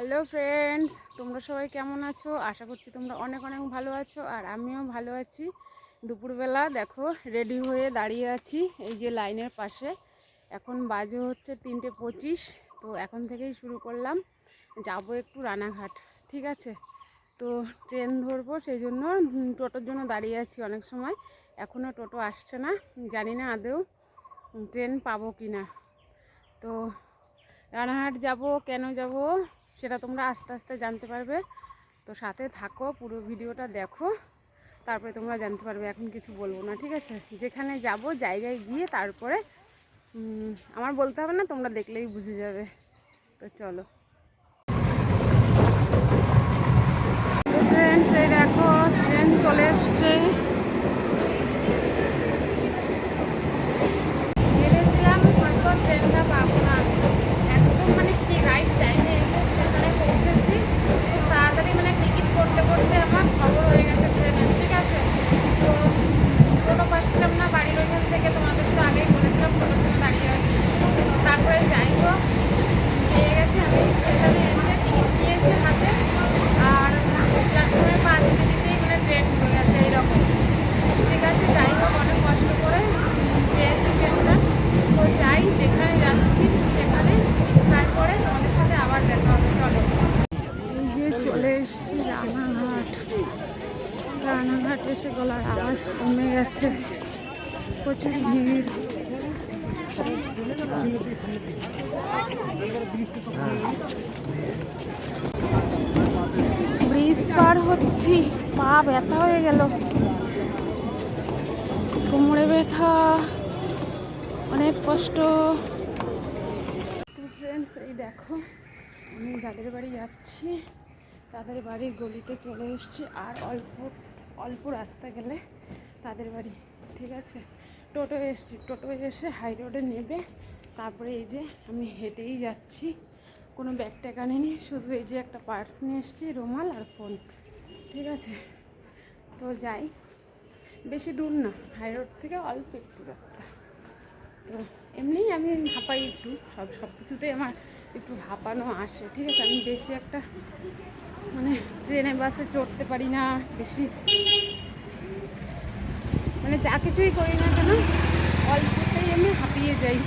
Hello friends তোমরা সবাই কেমন আছো? আশা করছি তোমরা অনেক অনেক ভালো আছো, আর আমিও ভালো আছি। দুপুরবেলা দেখো রেডি হয়ে দাঁড়িয়ে আছি এই যে লাইনের পাশে। এখন বাজে হচ্ছে তিনটে পঁচিশ, তো এখন থেকেই শুরু করলাম। যাব একটু রানাঘাট, ঠিক আছে? তো ট্রেন ধরবো, সেই জন্য টোটোর জন্য দাঁড়িয়ে আছি অনেক সময়। এখনও টোটো আসছে না, জানি না আদৌ ট্রেন পাবো কি না তো রানাঘাট যাব, কেন যাব? সেটা তোমরা আস্তে আস্তে জানতে পারবে। তো সাথে থাকো, পুরো ভিডিওটা দেখো। তারপরে তোমরা জানতে পারবে, এখন কিছু বলব না, ঠিক আছে? যেখানে যাব, জায়গায় গিয়ে তারপরে আমার বলতে হবে না, তোমরা দেখলেই বুঝে যাবে। তো চলো তো ফ্রেন্ডস এই দেখো ট্রেন চলে এসছে ভেবেছিলাম হয়তো ট্রেনটা পাবো না একদম মানে ঠিক রাইট টাইমে এসে স্টেশনে পৌঁছেছি খুব তাড়াতাড়ি মানে টিকিট করতে করতে আমার খবর হয়ে গেছে ট্রেনের ঠিক আছে তো টোটো পাচ্ছিলাম না বাড়ির ওইখান থেকে তোমাদের তো আগেই বলেছিলাম টোটোর জন্য দাঁড়িয়ে আছি তারপরে যাই হোক পেয়ে গেছি আমি স্টেশনে এসে টিকিট নিয়েছি হাতে আর প্ল্যাটফর্মে পা দিতে দিতেই মানে ট্রেন ঢুকে গেছে এইরকম ঠিক আছে যাই হোক অনেক কষ্ট করে পেয়েছি ট্রেনটা তো যাই যেখানে যাচ্ছি সেখানে তারপরে তোমাদের সাথে আবার দেখা হবে চলো এই যে চলে এসেছি রানাঘাট রানাঘাট এসে গলার আওয়াজ কমে গেছে। প্রচুর ভিড়। ব্রিজ পার হচ্ছি, পা ব্যথা হয়ে গেল। কোমরে ব্যথা, অনেক কষ্ট। ফ্রেন্ডস এই দেখো, আমি যাদের বাড়ি যাচ্ছি, তাদের বাড়ির গলিতে চলে এসেছি, আর অল্প অল্প রাস্তা গেলে তাদের বাড়ি, ঠিক আছে? টোটো এসছি, টোটো এসে হাই রোডে নেবে। তারপরে এই যে আমি হেঁটেই যাচ্ছি। কোনো ব্যাগ ট্যাগ আনিনি, শুধু এই যে একটা পার্স নিয়ে এসেছি, রুমাল আর ফোন ঠিক আছে? তো যাই, বেশি দূর না হাই রোড থেকে অল্প একটু রাস্তা। তো এমনি আমি হাঁপাই একটু, সব সব কিছুতেই আমার একটু হাঁপানো আসে, ঠিক আছে? আমি বেশি একটা মানে ট্রেনে, বাসে চড়তে পারি না বেশি। মানে যা কিছুই করি না কেন, অল্পতেই আমি হাঁপিয়ে যাই।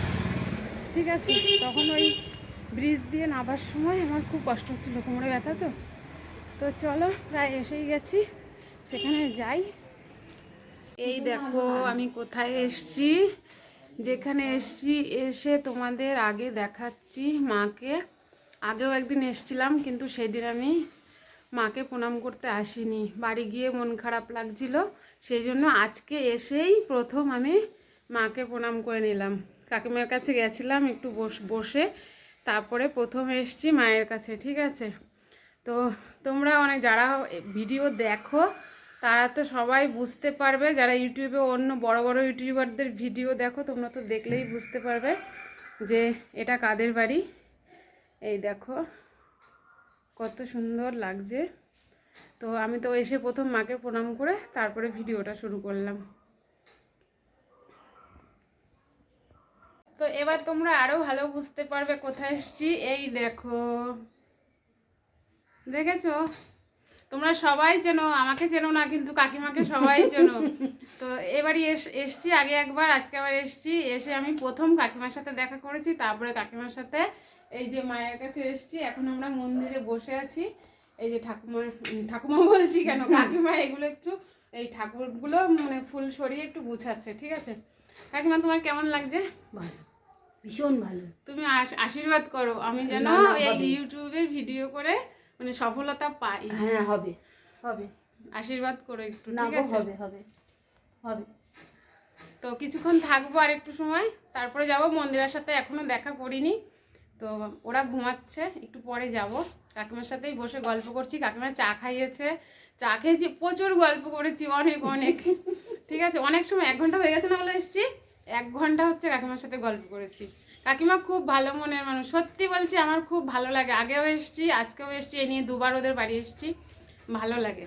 ঠিক আছে? তখন ওই ব্রিজ দিয়ে নামার সময় আমার খুব কষ্ট হচ্ছিল, কোমরে ব্যথা তো। তো চলো, প্রায় এসেই গেছি। সেখানে যাই। এই দেখো, আমি কোথায় এসছি? যেখানে এসছি, এসে তোমাদের আগে দেখাচ্ছি মাকে। আগেও একদিন এসছিলাম, কিন্তু সেদিন আমি মাকে প্রণাম করতে আসিনি। বাড়ি গিয়ে মন খারাপ লাগছিল সেই জন্য আজকে এসেই প্রথম আমি মাকে প্রণাম করে নিলাম। কাকিমার কাছে গেছিলাম একটু বস, বসে, তারপরে প্রথম এসছি মায়ের কাছে, ঠিক আছে? তো তোমরা অনেক যারা ভিডিও দেখো, তারা তো সবাই বুঝতে পারবে, যারা ইউটিউবে অন্য বড় বড় ইউটিউবারদের ভিডিও দেখো, তোমরা তো দেখলেই বুঝতে পারবে যে এটা কাদের বাড়ি? এই দেখো। কত সুন্দর লাগছে। তো আমি তো এসে প্রথম মাকে প্রণাম করে তারপরে ভিডিওটা শুরু করলাম। তো এবার তোমরা আরও ভালো বুঝতে পারবে কোথায় এসছি। এই দেখো। দেখেছ? তোমরা সবাই চেনো আমাকে চেনো না কিন্তু কাকিমাকে সবাই চেনো। তো এবারই এস এসছি আগে একবার আজকে আবার এসছি। এসে আমি প্রথম কাকিমার সাথে দেখা করেছি তারপরে কাকিমার সাথে এই যে মায়ের কাছে এসছি। এখন আমরা মন্দিরে বসে আছি। এই যে ঠাকুমা ঠাকুমা বলছি কেন? কাকিমা এগুলো একটু এই ঠাকুরগুলো মানে ফুল সরিয়ে একটু গুছাচ্ছে ঠিক আছে? কাকিমা তোমার কেমন লাগছে? ভীষণ ভালো। তুমি আশ- আশীর্বাদ করো। আমি যেন এই ইউটিউবে ভিডিও করে মানে সফলতা পাই। হ্যাঁ হবে হবে। আশীর্বাদ করো একটু ঠিক আছে? হবে হবে হবে। তো কিছুক্ষণ থাকব আর একটু সময়। তারপরে যাব মন্দিরের সাথে এখনও দেখা করিনি। তো ওরা ঘুমাচ্ছে একটু পরে যাব। কাকিমার সাথেই বসে গল্প করছি কাকিমা চা খাইয়েছে। চা খেয়েছি প্রচুর গল্প করেছি অনেক অনেক। ঠিক আছে অনেক সময় এক ঘণ্টা হয়ে গেছে না বলে এসছি। এক ঘণ্টা হচ্ছে কাকিমার সাথে গল্প করেছি। কাকিমা খুব ভালো মনের মানুষ। সত্যি বলছি, আমার খুব ভালো লাগে। আগেও এসছি, আজকেও এসছি, এ নিয়ে দুবার ওদের বাড়ি এসছি। ভালো লাগে।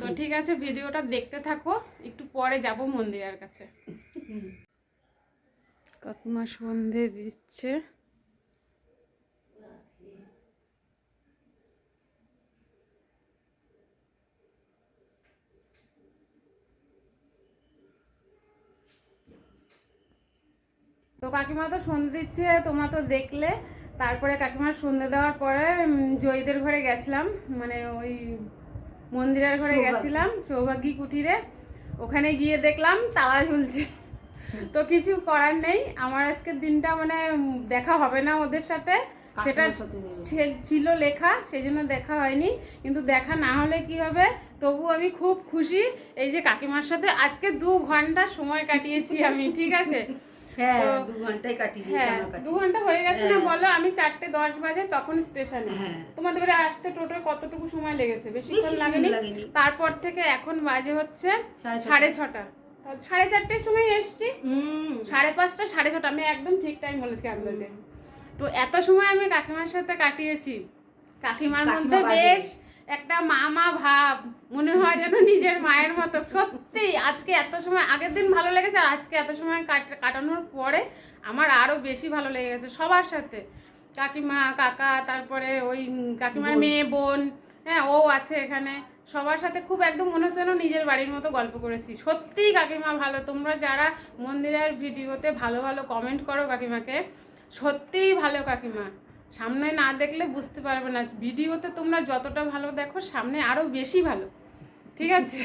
তো ঠিক আছে, ভিডিওটা দেখতে থাকো, একটু পরে যাব মন্দিরের কাছে। কাকিমা সন্ধে দিচ্ছে? তো কাকিমা তো সন্ধে দিচ্ছে তোমরা তো দেখলে। তারপরে কাকিমার সন্ধে দেওয়ার পরে জয়ীদের ঘরে গেছিলাম। মানে ওই মন্দিরের ঘরে গেছিলাম সৌভাগ্যী কুটিরে। ওখানে গিয়ে দেখলাম তালা ঝুলছে। তো কিছু করার নেই। আমার আজকের দিনটা মানে দেখা হবে না ওদের সাথে। সেটা ছিল লেখা সেই জন্য দেখা হয়নি। কিন্তু দেখা না হলে কি হবে? তবু আমি খুব খুশি। এই যে কাকিমার সাথে আজকে দু ঘণ্টা সময় কাটিয়েছি আমি ঠিক আছে? হ্যাঁ দু ঘন্টায় কাটিয়ে দিয়েছে হ্যাঁ আমার কাছে। দু ঘণ্টা হয়ে গেছে না হ্যাঁ। বলো আমি চারটে দশ বাজে তখন স্টেশনে। তোমাদের বাড়ি আসতে টোটো কতটুকু সময় লেগেছে? বেশিক্ষণ লাগেনি। তারপর থেকে এখন বাজে হচ্ছে সাড়ে ছটা। সাড়ে চারটের সময় এসছি। সাড়ে পাঁচটা সাড়ে ছটা। আমি একদম ঠিক টাইম বলেছি আন্দাজে। তো এত সময় আমি কাকিমার সাথে কাটিয়েছি। কাকিমার মধ্যে বেশ একটা মামা ভাব মনে হয় যেন নিজের মায়ের মতো। সত্যি আজকে এত সময় আগের দিন ভালো লেগেছে আর আজকে এত সময় কাটানোর পরে আমার আরও বেশি ভালো লেগে গেছে সবার সাথে। কাকিমা কাকা তারপরে ওই কাকিমার মেয়ে বোন হ্যাঁ ও আছে এখানে। সবার সাথে খুব একদম মনে হচ্ছে যেন নিজের বাড়ির মতো গল্প করেছি। সত্যিই কাকিমা ভালো। তোমরা যারা মন্দিরের ভিডিওতে ভালো ভালো কমেন্ট করো কাকিমাকে সত্যিই ভালো কাকিমা। সামনে না দেখলে বুঝতে পারবে না। ভিডিওতে তোমরা যতটা ভালো দেখো সামনে আরও বেশি ভালো। ঠিক আছে?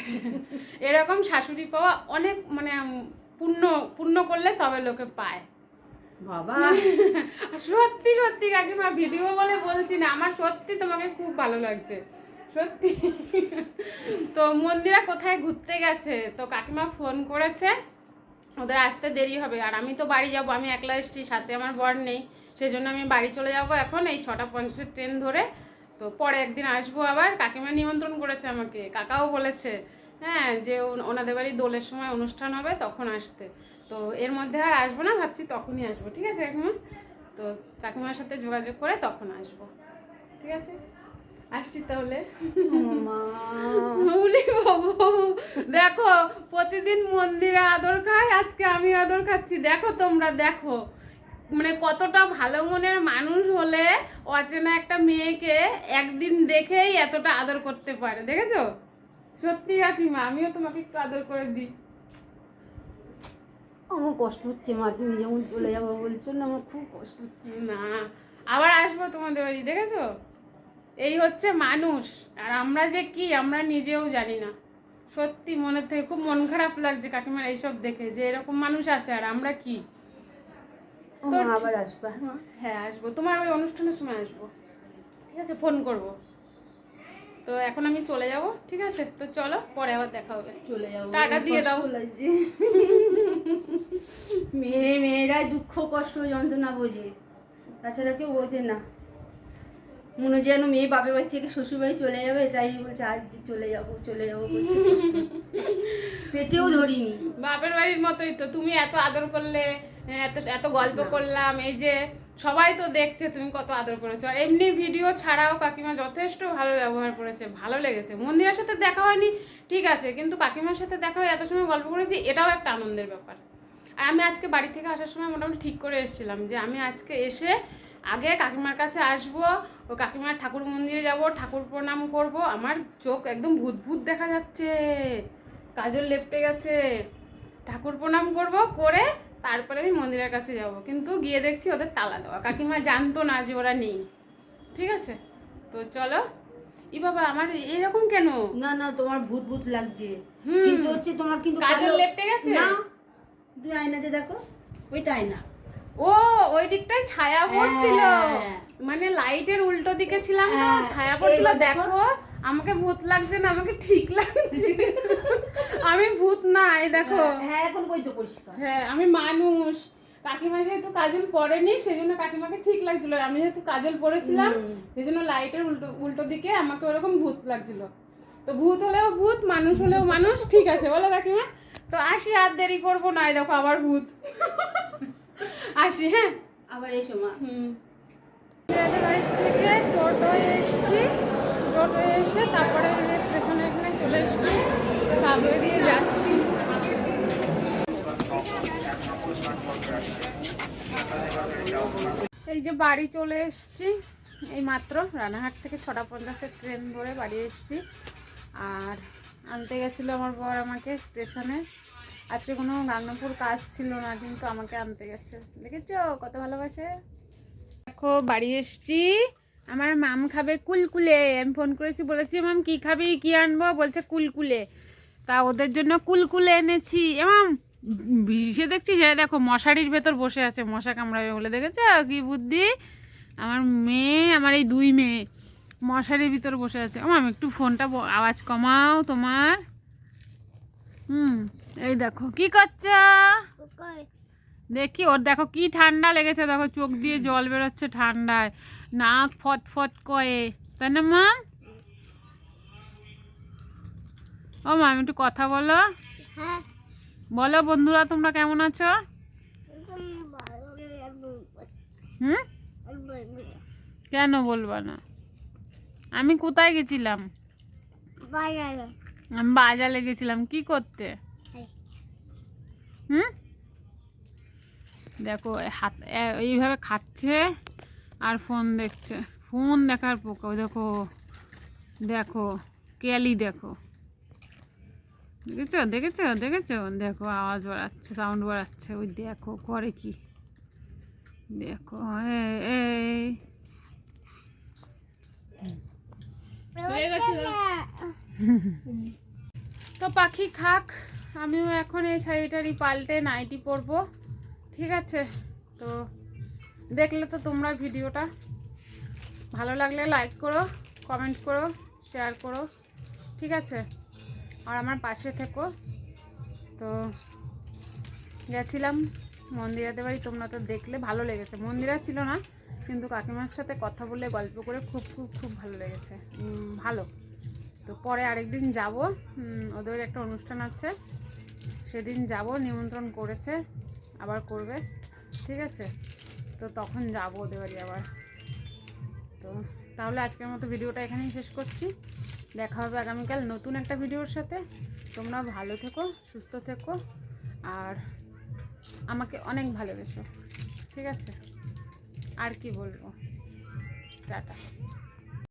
এরকম শাশুড়ি পাওয়া অনেক মানে পূর্ণ পুণ্য করলে তবে লোকে পায়। বাবা। সত্যি সত্যি কাকিমা ভিডিও বলে বলছি না আমার সত্যি তোমাকে খুব ভালো লাগছে। সত্যি। তো মন্দিরা কোথায় ঘুরতে গেছে? তো কাকিমা ফোন করেছে। ওদের আসতে দেরি হবে। আর আমি তো বাড়ি যাব, আমি একলা এসেছি, সাথে আমার বর নেই। সেই জন্য আমি বাড়ি চলে যাব এখন, এই ছটা পঞ্চাশের ট্রেন ধরে। তো পরে একদিন আসব আবার। কাকিমা নিমন্ত্রণ করেছে আমাকে, কাকাও বলেছে হ্যাঁ যে ওনাদের বাড়ি দোলের সময় অনুষ্ঠান হবে, তখন আসতে। তো এর মধ্যে আর আসব না, ভাবছি তখনই আসব, ঠিক আছে কাকিমা? তো কাকিমার সাথে যোগাযোগ করে তখন আসব, ঠিক আছে? আসছি তাহলে। মা। উলি বাবু দেখো প্রতিদিন মন্দিরে আদর খায় আজকে আমি আদর খাচ্ছি। দেখো তোমরা দেখো। মানে কতটা ভালো মনের মানুষ হলে অচেনা একটা মেয়েকে একদিন দেখেই এতটা আদর করতে পারে দেখেছ? সত্যি কাকিমা আমিও তোমাকে একটু আদর করে দিই। আমার কষ্ট হচ্ছে মা তুমি যেমন চলে যাব বলছো না আমার খুব কষ্ট হচ্ছে। না আবার আসব তোমাদের বাড়ি দেখেছ? এই হচ্ছে মানুষ। আর আমরা যে কি আমরা নিজেও জানি না। সত্যি মনে থেকে খুব মন খারাপ লাগছে কাকিমার এইসব দেখে যে এরকম মানুষ আছে আর আমরা কি? আবার আসবা। হ্যাঁ হ্যাঁ আসব। তোমার ওই অনুষ্ঠানের সময় আসব। ঠিক আছে ফোন করব। তো এখন আমি চলে যাব ঠিক আছে? তো চলো পরে আবার দেখা হবে। চলে যাব। টাটা দিয়ে দাও। মেয়ে মেয়েরাই দুঃখ কষ্ট যন্ত্রণা বোঝে। তাছাড়া কেউ বোঝে না। মনে যেন মেয়ে বাপের বাড়ি থেকে শ্বশুর বাড়ি চলে যাবে, তাই বলছে, আজ চলে যাব চলে যাব বলছে পেটেও ধরিনি। বাপের বাড়ির মতোই তো, তুমি এত আদর করলে, এত এত গল্প করলাম, এই যে সবাই তো দেখছে তুমি কত আদর করেছ। আর এমনি ভিডিও ছাড়াও কাকিমা যথেষ্ট ভালো ব্যবহার করেছে, ভালো লেগেছে। মন্দিরের সাথে দেখা হয়নি, ঠিক আছে, কিন্তু কাকিমার সাথে দেখা হয়ে এত সময় গল্প করেছি, এটাও একটা আনন্দের ব্যাপার। আর আমি আজকে বাড়ি থেকে আসার সময় মোটামুটি ঠিক করে এসেছিলাম যে আমি আজকে এসে আগে কাকিমার কাছে আসব ও কাকিমার ঠাকুর মন্দিরে যাব ঠাকুর প্রণাম করব। আমার চোখ একদম ভূত ভূত দেখা যাচ্ছে কাজল লেপটে গেছে। ঠাকুর প্রণাম করব করে তারপরে আমি মন্দিরের কাছে যাব। কিন্তু গিয়ে দেখছি ওদের তালা দেওয়া। কাকিমা জানতো না যে ওরা নেই। ঠিক আছে? তো চলো। ই বাবা আমার এরকম কেন? না না তোমার ভূত ভূত লাগছে। হুম। কিন্তু হচ্ছে তোমার কিন্তু কাজল লেপটে গেছে? না। তুই আয়নাতে দেখো। ওইটা আয়না। ও ওই দিকটায় ছায়া পড়ছিল। হ্যাঁ। মানে লাইটের উল্টো দিকে ছিলাম তো হ্যাঁ, ছায়া পড়ছিল। দেখো। আমাকে ভূত লাগছে না আমাকে ঠিক লাগছে। আমি ভূত না এই দেখো। হ্যাঁ এখন কই তো পরিষ্কার। হ্যাঁ আমি মানুষ। কাকিমা যেহেতু কাজল পরেনি সেই জন্য কাকিমাকে ঠিক লাগছিল। আমি যেহেতু কাজল পরেছিলাম সেই জন্য লাইটের উল্টো উল্টো দিকে আমাকে ওরকম ভূত লাগছিল। তো ভূত হলেও ভূত মানুষ হলেও মানুষ। ঠিক আছে বলো কাকিমা। তো আসি আর দেরি করব না এই দেখো আবার ভূত। আসি হ্যাঁ। আবার এসো মা। হুম। থেকে টোটো এসছি। টোটো এসে তারপরে এই যে স্টেশনে এখানে চলে এসছি। সাবওয়ে দিয়ে যাচ্ছি। এই যে বাড়ি চলে এসছি। এই মাত্র রানাঘাট থেকে ছটা পঞ্চাশের ট্রেন ধরে বাড়ি এসছি। আর আনতে গেছিল আমার বর আমাকে স্টেশনে। আজকে কোনো গান্নাপুর কাজ ছিল না, কিন্তু আমাকে আনতে গেছে। দেখেছ কত ভালোবাসে? দেখো, বাড়ি এসছি। আমার মাম খাবে কুলকুলে। আমি ফোন করেছি, বলেছি মাম, কি খাবি? কি আনব? বলছে, কুলকুলে। তা ওদের জন্য কুলকুলে এনেছি। এমাম সে দেখছি সে দেখো, মশারির ভেতর বসে আছে, মশা কামড়াবে বলে। দেখেছ? কি বুদ্ধি? আমার মেয়ে, আমার এই দুই মেয়ে মশারির ভিতর বসে আছে। ও একটু ফোনটা আওয়াজ কমাও তোমার। হুম। এই দেখো কি করছ? দেখি ওর দেখো কি ঠান্ডা লেগেছে দেখো চোখ দিয়ে জল বেরোচ্ছে ঠান্ডায়। নাক ফট ফট করে তাই না মা? ও মা আমি একটু কথা বলো। হ্যাঁ। বলো বন্ধুরা তোমরা কেমন আছো? হুম? কেন বলবা না? আমি কোথায় গেছিলাম? বাজারে। আমি বাজারে গেছিলাম কি করতে? হুম? দেখো হাত এইভাবে খাচ্ছে আর ফোন দেখছে। ফোন দেখার পোকা দেখো দেখো ক্যালি দেখো। দেখেছ দেখেছ দেখেছ? দেখো আওয়াজ বাড়াচ্ছে সাউন্ড বাড়াচ্ছে। ওই দেখো করে কি? দেখো এ- এই? তো পাখি খাক। আমিও এখন এই শাড়িটারি পাল্টে নাইটি পরবো। ঠিক আছে? তো দেখলে তো তোমরা ভিডিওটা। ভালো লাগলে লাইক করো কমেন্ট করো শেয়ার করো। ঠিক আছে? আর আমার পাশে থেকো। তো গেছিলাম মন্দিরাতে বাড়ি, তোমরা তো দেখলে ভালো লেগেছে। মন্দিরা ছিল না, কিন্তু কাকিমার সাথে কথা বলে, গল্প করে খুব খুব খুব ভালো লেগেছে। ভালো। তো পরে আরেকদিন যাব। ওদের একটা অনুষ্ঠান আছে। সেদিন যাব, নিমন্ত্রণ করেছে, আবার করবে, ঠিক আছে? তো তখন যাব ওদের বাড়ি আবার। তো তাহলে আজকের মতো ভিডিওটা এখানেই শেষ করছি। দেখা হবে আগামীকাল নতুন একটা ভিডিওর সাথে। তোমরা ভালো থেকো, সুস্থ থেকো, আর আমাকে অনেক ভালোবেসো, ঠিক আছে? আর কি বলব? টাটা।